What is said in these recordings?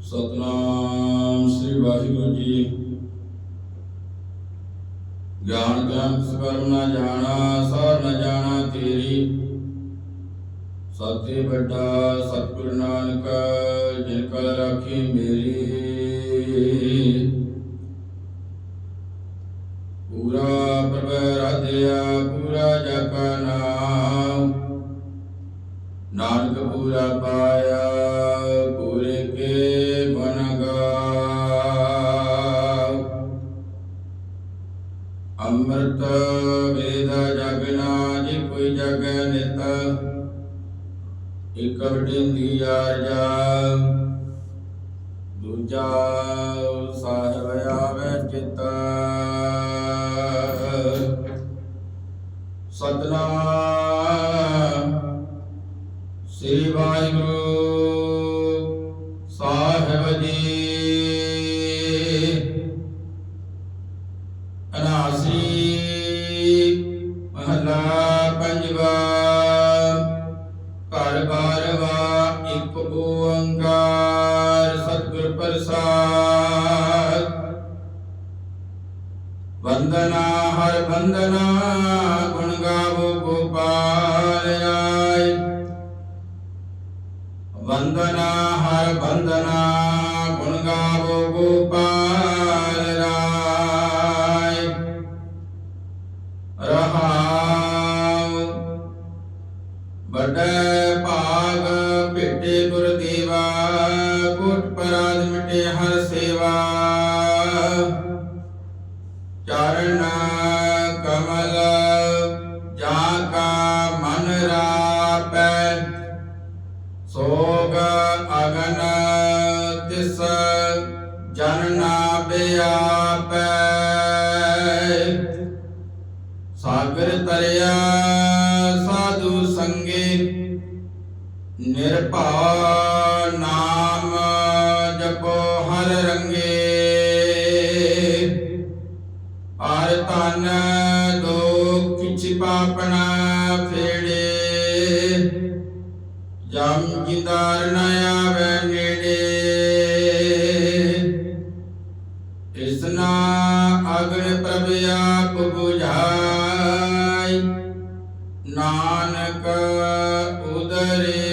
ਸਤਨਾਮ ਸ੍ਰੀ ਵਾਹਿਗੁਰੂ ਜੀ। ਗਿਆਨ ਗਿਆਨ ਸਵਰਮ ਨਾ ਜਾਣਾ, ਸਾਰ ਨ ਜਾਣਾ ਤੇਰੀ। ਸਤਿ ਵੱਡਾ ਸਤਿਗੁਰ ਨਾਨਕ, ਜਿਨ ਕਲ ਰਾਖੀ ਮੇਰੀ। ਪੂਰਾ ਪ੍ਰਭ ਰਾਧਿਆ, ਪੂਰਾ ਜਪਾ ਨਾਮ। ਨਾਨਕ ਪੂਰਾ ਪਾਇਆ ਇਕ ਵਡਿੰਦੀ ਦੂਜਾ ਸਾਹਿਬ ਆਵੇ ਚਿਤ ਸਤਨਾਮ ਸ੍ਰੀ ਵਾਹਿਗੁਰੂ ਸਾਹਿਬ ਜੀ। ਅਨਾਸੀ ਮਹਲਾ ਇੱਕ ਓੰਕਾਰ ਸਤਿਗੁਰ ਪ੍ਰਸਾਦ ਵੰਦਨਾ ਹਰ ਵੰਦਨਾ ਗੁਣ ਗਾਵੋ ਗੋਪਾਲ ਆਏ ਵੰਦਨਾ ਹਰ ਵੰਦਨਾ ਗੁਣ ਗਾਵੋ ਗੋਪਾਲ ਰਾਏ ਰਹਾਉ ਵੱਡੇ ਭਾਗ ਭੇਟੇ ਗੁਰ ਦੇਵਾ ਕੋਟ ਪਰਾਦ ਮਿਟੇ ਹਰ ਸੇਵਾ। ਚਰਨ ਕਮਲ ਜਾ ਕਾ ਮਨ ਰਾਪੈ। ਸੋਗ ਅਗਨ ਤਿਸ ਜਨ ਨਾ ਬਿਆਪੈ ਨਿਰਭਉ ਨਾਮ ਜਪੋ ਹਰ ਰੰਗੇ। ਹਰ ਤਨ ਦੋ ਕਿਛ ਪਾਪਨਾ ਫੇੜੇ। ਜਮ ਜਿੰਦਾਰ ਨ ਆਵੇ ਨੇੜੇ। ਇਸਨਾ ਅਗਨ ਪ੍ਰਭ ਆਪ 부ਝਾਈ ਨਾਨਕ ਉਦਰੇ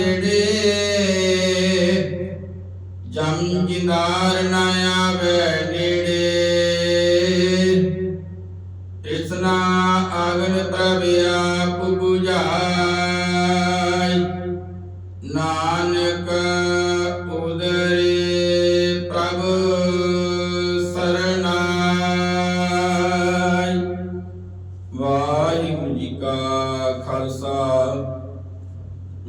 ਨਾ ਫੇੜੇ ਜਮ ਜਿੰਦਾਰ ਨ ਆਵੇ ਨੇੜੇ। ਇਸਨਾ ਅਗਨ ਪ੍ਰਭ ਆਪ ਨਾਨਕ ਉਦਰੇ ਪ੍ਰਭ ਸਰਨਾਈ। ਵਾਹਿਗੁਰੂ ਜੀ ਕਾ ਖਾਲਸਾ।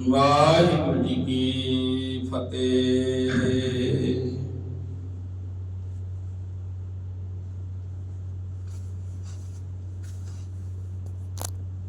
ਵਾਹਿਗੁਰੂ ਜੀ ਕੀ ਫਤਿਹ।